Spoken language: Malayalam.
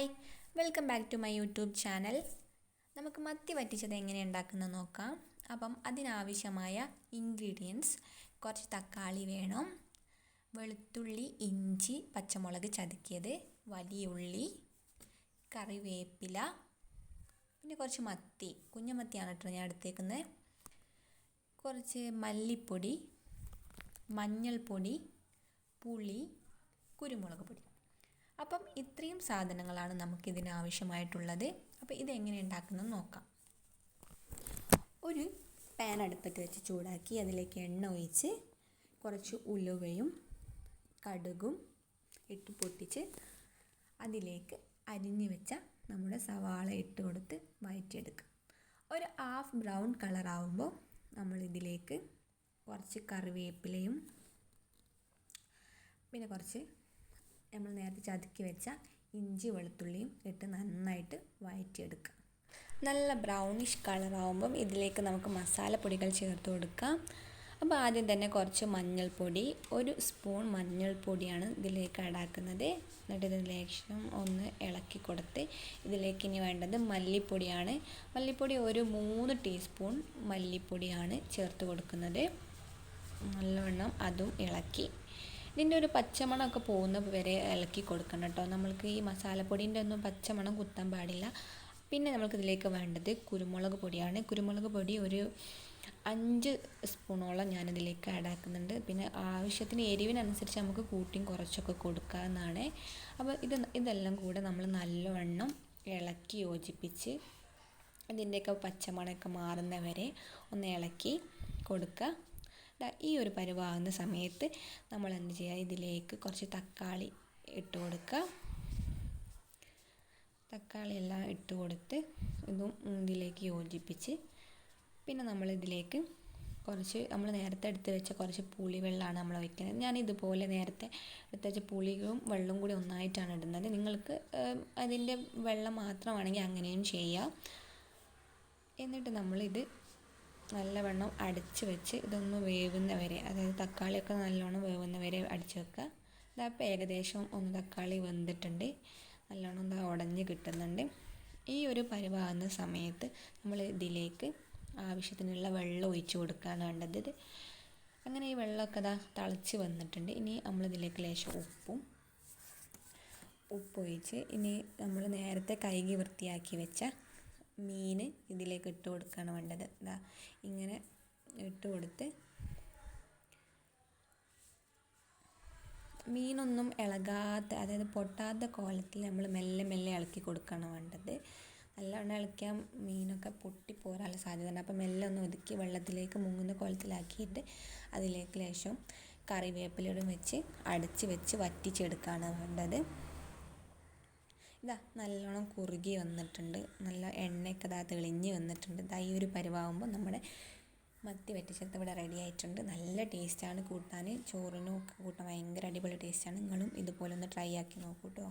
Hi. Welcome back to my YouTube channel. നമുക്ക് മത്തി വറ്റിച്ചത് എങ്ങനെ ഉണ്ടാക്കുന്നത് നോക്കാം. അപ്പം അതിനാവശ്യമായ ഇൻഗ്രീഡിയൻസ് കുറച്ച് തക്കാളി വേണം. വെളുത്തുള്ളി ഇഞ്ചി പച്ചമുളക് ചതുക്കിയത് വലിയ ഉള്ളി കറിവേപ്പില പിന്നെ കുറച്ച് മത്തി. കുഞ്ഞമത്തിയാണ് കേട്ടോ ഞാൻ എടുത്തേക്കുന്നത്. കുറച്ച് മല്ലിപ്പൊടി മഞ്ഞൾപ്പൊടി പുളി കുരുമുളക് പൊടി. അപ്പം ഇത്രയും സാധനങ്ങളാണ് നമുക്കിതിന് ആവശ്യമായിട്ടുള്ളത് അപ്പോൾ ഇതെങ്ങനെ ഉണ്ടാക്കുന്നത് നോക്കാം. ഒരു പാൻ അടുപ്പത്ത് വെച്ച് ചൂടാക്കി അതിലേക്ക് എണ്ണ ഒഴിച്ച് കുറച്ച് ഉലുവയും കടുകും ഇട്ട് പൊട്ടിച്ച് അതിലേക്ക് അരിഞ്ഞു വെച്ച നമ്മുടെ സവാള ഇട്ട് കൊടുത്ത് വഴറ്റിയെടുക്കുക ഒരു ഹാഫ് ബ്രൗൺ കളറാവുമ്പോൾ നമ്മൾ ഇതിലേക്ക് കുറച്ച് കറിവേപ്പിലയും പിന്നെ കുറച്ച് നമ്മൾ നേരത്തെ ചതുക്കി വെച്ച ഇഞ്ചി വെളുത്തുള്ളിയും ഇട്ട് നന്നായിട്ട് വഴറ്റിയെടുക്കുക നല്ല ബ്രൗണിഷ് കളറാവുമ്പം ഇതിലേക്ക് നമുക്ക് മസാലപ്പൊടികൾ ചേർത്ത് കൊടുക്കാം. അപ്പോൾ ആദ്യം തന്നെ കുറച്ച് മഞ്ഞൾപ്പൊടി ഒരു സ്പൂൺ മഞ്ഞൾപ്പൊടിയാണ് ഇതിലേക്ക് അടാക്കുന്നത് എന്നിട്ട് ഇതിലേക്ക് ഒന്ന് ഇളക്കി കൊടുത്ത് ഇതിലേക്ക് ഇനി വേണ്ടത് മല്ലിപ്പൊടിയാണ്. മല്ലിപ്പൊടി ഒരു മൂന്ന് ടീസ്പൂൺ മല്ലിപ്പൊടിയാണ് ചേർത്ത് കൊടുക്കുന്നത്. നല്ലവണ്ണം അതും ഇളക്കി ഇതിന്റെ ഒരു പച്ചമണമൊക്കെ പോകുന്ന വരെ ഇളക്കി കൊടുക്കണം കേട്ടോ. നമ്മൾക്ക് ഈ മസാലപ്പൊടിന്റെ ഒന്നും പച്ചമണം കുത്താൻ പാടില്ല. പിന്നെ നമുക്ക് ഇതിലേക്ക് വേണ്ടത് കുരുമുളക് പൊടിയാണ്. കുരുമുളക് പൊടി ഒരു അഞ്ച് സ്പൂണോളം ഞാനിതിലേക്ക് ആഡ് ആക്കുന്നുണ്ട്. പിന്നെ ആവശ്യത്തിന് എരിവിനനുസരിച്ച് നമുക്ക് കൂട്ടിയും കുറച്ചൊക്കെ കൊടുക്കാമെന്നാണ് അപ്പോൾ ഇത് ഇതെല്ലാം കൂടെ നമ്മൾ നല്ലവണ്ണം ഇളക്കി യോജിപ്പിച്ച് ഇതിന്റെയൊക്കെ പച്ചമണമൊക്കെ മാറുന്ന വരെ ഒന്ന് ഇളക്കി കൊടുക്കുക. ഈ ഒരു പരുവാകുന്ന സമയത്ത് നമ്മൾ എന്ത് ചെയ്യുക ഇതിലേക്ക് കുറച്ച് തക്കാളി ഇട്ട് കൊടുക്കുക തക്കാളി എല്ലാം ഇട്ട് കൊടുത്ത് ഇതും ഇതിലേക്ക് യോജിപ്പിച്ച് പിന്നെ നമ്മൾ ഇതിലേക്ക് കുറച്ച് നമ്മൾ നേരത്തെ എടുത്ത് വെച്ച കുറച്ച് പുളി പുളിവെള്ളമാണ് നമ്മൾ വയ്ക്കുന്നത് ഞാൻ ഇതുപോലെ നേരത്തെ എടുത്ത് വെച്ച പുളിയും വെള്ളവും കൂടി ഒന്നായിട്ടാണ് ഇടുന്നത്. നിങ്ങൾക്ക് അതിന്റെ വെള്ളം മാത്രമാണെങ്കിൽ അങ്ങനെയും ചെയ്യാം. എന്നിട്ട് നമ്മളിത് നല്ലവണ്ണം അടച്ച് വെച്ച് ഇതൊന്ന് വേവുന്ന വരെ അതായത് തക്കാളിയൊക്കെ നല്ലോണം വേവുന്ന വരെ അടിച്ച് വെക്കുക. ഇതപ്പോൾ ഏകദേശം ഒന്ന് തക്കാളി വെന്തിട്ടുണ്ട്. നല്ലോണം ഇതാ ഉടഞ്ഞ് കിട്ടുന്നുണ്ട്. ഈ ഒരു പരിവാകുന്ന സമയത്ത് നമ്മൾ ഇതിലേക്ക് ആവശ്യത്തിനുള്ള വെള്ളം ഒഴിച്ചു കൊടുക്കുകയാണ് വേണ്ടത്. അങ്ങനെ ഈ വെള്ളമൊക്കെ ഇതാ തിളച്ച് വന്നിട്ടുണ്ട്. ഇനി നമ്മൾ ഇതിലേക്ക് ലേശം ഉപ്പും ഉപ്പൊഴിച്ച് ഇനി നമ്മൾ നേരത്തെ കഴുകി വൃത്തിയാക്കി വെച്ച മീൻ ഇതിലേക്ക് ഇട്ട് കൊടുക്കുകയാണ് വേണ്ടത്. ഇതാ ഇട്ട് കൊടുത്ത് മീനൊന്നും ഇളകാത്ത അതായത് പൊട്ടാത്ത കോലത്തിൽ നമ്മൾ മെല്ലെ മെല്ലെ ഇളക്കി കൊടുക്കുകയാണ് വേണ്ടത്. നല്ലവണ്ണം ഇളക്കിയാൽ മീനൊക്കെ പൊട്ടി പൊട്ടിപ്പോരാനുള്ള സാധ്യതയുണ്ട്. അപ്പോൾ മെല്ലെ ഒന്ന് ഒതുക്കി വെള്ളത്തിലേക്ക് മുങ്ങുന്ന കോലത്തിലാക്കിയിട്ട് അതിലേക്ക് ലേശം കറിവേപ്പിലയും വെച്ച് അടച്ച് വെച്ച് വറ്റിച്ചെടുക്കുകയാണ് വേണ്ടത്. ഇതാ നല്ലോണം കുറുകി വന്നിട്ടുണ്ട്. നല്ല എണ്ണയൊക്കെ ഇതാ തെളിഞ്ഞ് വന്നിട്ടുണ്ട്. ഇതാ ഈ ഒരു പരിവാകുമ്പോൾ നമ്മുടെ മത്തി വെട്ടിച്ചെടുത്ത് ഇവിടെ റെഡി ആയിട്ടുണ്ട്. നല്ല ടേസ്റ്റാണ് കൂട്ടാൻ. ചോറിനും ഒക്കെ കൂട്ടാൻ ഭയങ്കര അടിപൊളി ടേസ്റ്റാണ് നിങ്ങളും ഇതുപോലെ ഒന്ന് ട്രൈ ആക്കി നോക്കൂ കേട്ടോ